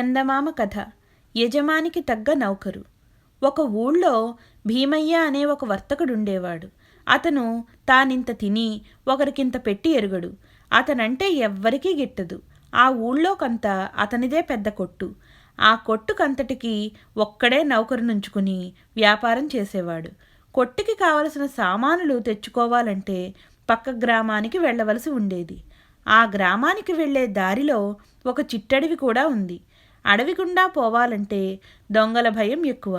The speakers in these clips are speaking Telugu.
చందమామ కథ. యజమానికి తగ్గ నౌకరు. ఒక ఊళ్ళో భీమయ్య అనే ఒక వర్తకుడుండేవాడు. అతను తానింత తిని ఒకరికింత పెట్టి ఎరుగడు. అతనంటే ఎవ్వరికీ గిట్టదు. ఆ ఊళ్ళోకంత అతనిదే పెద్ద కొట్టు. ఆ కొట్టుకంతటికి ఒక్కడే నౌకరు నుంచుకుని వ్యాపారం చేసేవాడు. కొట్టుకి కావలసిన సామానులు తెచ్చుకోవాలంటే పక్క గ్రామానికి వెళ్ళవలసి ఉండేది. ఆ గ్రామానికి వెళ్ళే దారిలో ఒక చిట్టడవి కూడా ఉంది. అడవి గుండా పోవాలంటే దొంగల భయం ఎక్కువ.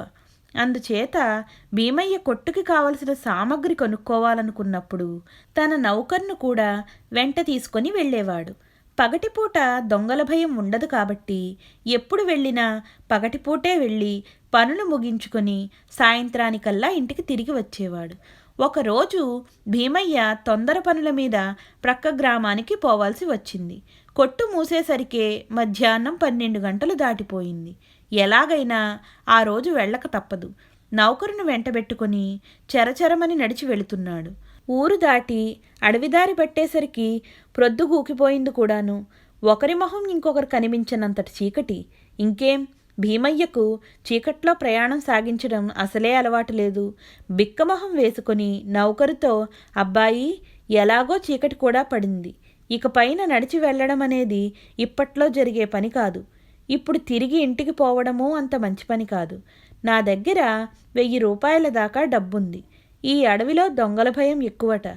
అందుచేత భీమయ్య కొట్టుకి కావలసిన సామగ్రి కొనుక్కోవాలనుకున్నప్పుడు తన నౌకర్ను కూడా వెంట తీసుకొని వెళ్ళేవాడు. పగటిపూట దొంగల భయం ఉండదు కాబట్టి ఎప్పుడు వెళ్ళినా పగటిపూటే వెళ్ళి పనులు ముగించుకొని సాయంత్రానికల్లా ఇంటికి తిరిగి వచ్చేవాడు. ఒకరోజు భీమయ్య తొందర పనుల మీద ప్రక్క గ్రామానికి పోవాల్సి వచ్చింది. కొట్టు మూసేసరికే మధ్యాహ్నం పన్నెండు గంటలు దాటిపోయింది. ఎలాగైనా ఆ రోజు వెళ్ళక తప్పదు. నౌకరును వెంటబెట్టుకొని చెరచెరమని నడిచి వెళుతున్నాడు. ఊరు దాటి అడవిదారి పట్టేసరికి ప్రొద్దు గూకిపోయింది కూడాను. ఒకరి మొహం ఇంకొకరు కనిపించనంతటి చీకటి. ఇంకేం? భీమయ్యకు చీకట్లో ప్రయాణం సాగించడం అసలే అలవాటు లేదు. బిక్కమొహం వేసుకొని నౌకరుతో అబ్బాయి ఎలాగో చీకటి కూడా పడింది. ఇక పైన నడిచి వెళ్ళడం అనేది ఇప్పట్లో జరిగే పని కాదు. ఇప్పుడు తిరిగి ఇంటికి పోవడము అంత మంచి పని కాదు. నా దగ్గర వెయ్యి రూపాయల దాకా డబ్బుంది. ఈ అడవిలో దొంగల భయం ఎక్కువట.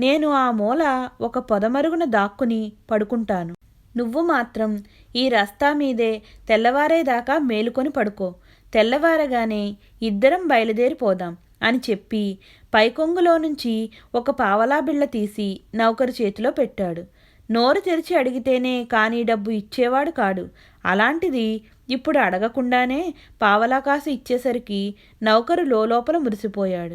నేను ఆ మూల ఒక పొదమరుగున దాక్కుని పడుకుంటాను. నువ్వు మాత్రం ఈ రస్తా మీదే తెల్లవారేదాకా మేలుకొని పడుకో. తెల్లవారగానే ఇద్దరం బయలుదేరిపోదాం అని చెప్పి పైకొంగులో నుంచి ఒక పావలా బిళ్ళ తీసి నౌకరు చేతిలో పెట్టాడు. నోరు తెరిచి అడిగితేనే కానీ డబ్బు ఇచ్చేవాడు కాడు. అలాంటిది ఇప్పుడు అడగకుండానే పావలా ఇచ్చేసరికి నౌకరు లోపల మురిసిపోయాడు.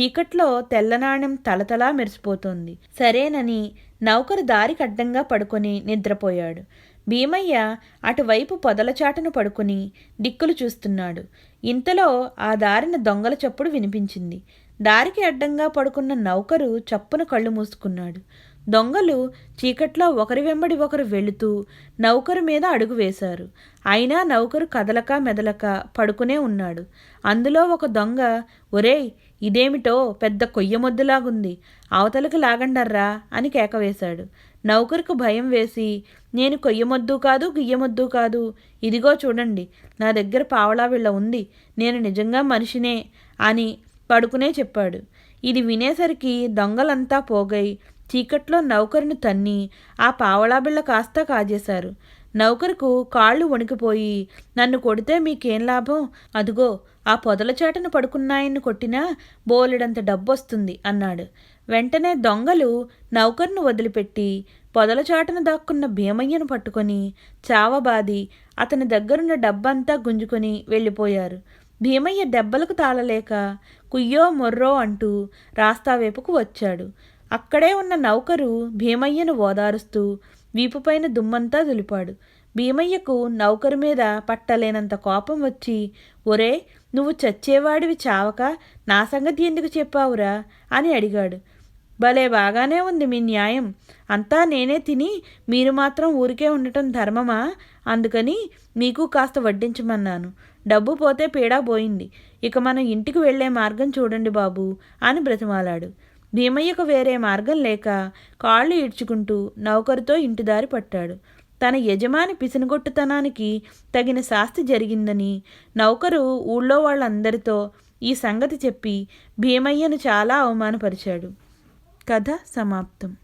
చీకట్లో తెల్లనాణ్యం తలతలా మెరిసిపోతోంది. సరేనని నౌకరు దారికి అడ్డంగా పడుకొని నిద్రపోయాడు. భీమయ్య అటువైపు పొదలచాటను పడుకుని దిక్కులు చూస్తున్నాడు. ఇంతలో ఆ దారిన దొంగల చప్పుడు వినిపించింది. దారికి అడ్డంగా పడుకున్న నౌకరు చప్పున కళ్ళు మూసుకున్నాడు. దొంగలు చీకట్లో ఒకరి వెంబడి ఒకరు వెళుతూ నౌకరు మీద అడుగు వేశారు. అయినా నౌకరు కదలక మెదలక పడుకునే ఉన్నాడు. అందులో ఒక దొంగ ఒరేయ్ ఇదేమిటో పెద్ద కొయ్యమొద్దులాగుంది. అవతలకు లాగండర్రా అని కేకవేశాడు నౌకరుకు భయం వేసి నేను కొయ్యమొద్దు కాదు గియ్యమొద్దు కాదు. ఇదిగో చూడండి నా దగ్గర పావలా వీళ్ళ ఉంది. నేను నిజంగా మనిషినే అని పడుకునే చెప్పాడు. ఇది వినేసరికి దొంగలంతా పోగై చీకట్లో నౌకరును తన్ని ఆ పావలా బిళ్ళ కాస్త కాజేశారు. నౌకరుకు కాళ్ళు వణికిపోయి నన్ను కొడితే మీకేం లాభం? అదుగో ఆ పొదల చాటను పడుకున్నాయని కొట్టినా బోలెడంత డబ్బొస్తుంది అన్నాడు. వెంటనే దొంగలు నౌకరును వదిలిపెట్టి పొదల చాటున దాక్కున్న భీమయ్యను పట్టుకొని చావబాది అతని దగ్గరున్న డబ్బంతా గుంజుకొని వెళ్ళిపోయారు. భీమయ్య దెబ్బలకు తాళలేక కుయ్యో మొర్రో అంటూ రాస్తావేపుకు వచ్చాడు. అక్కడే ఉన్న నౌకరు భీమయ్యను ఓదారుస్తూ వీపుపైన దుమ్మంతా దులిపాడు. భీమయ్యకు నౌకరు మీద పట్టలేనంత కోపం వచ్చి ఒరే నువ్వు చచ్చేవాడివి చావక నా సంగతి ఎందుకు చెప్పావురా? అని అడిగాడు. భలే బాగానే ఉంది మీ న్యాయం. అంతా నేనే తిని మీరు మాత్రం ఊరికే ఉండటం ధర్మమా? అందుకని మీకు కాస్త వడ్డించమన్నాను. డబ్బు పోతే పీడా పోయింది. ఇక మనం ఇంటికి వెళ్ళే మార్గం చూడండి బాబు అని బ్రతిమాలాడు. భీమయ్యకు వేరే మార్గం లేక కాళ్ళు ఈడ్చుకుంటూ నౌకరుతో ఇంటిదారి పట్టాడు. తన యజమాని పిసినగొట్టుతనానికి తగిన శాస్తి జరిగిందని నౌకరు ఊళ్ళో వాళ్ళందరితో ఈ సంగతి చెప్పి భీమయ్యను చాలా అవమానపరిచాడు. కథ సమాప్తం.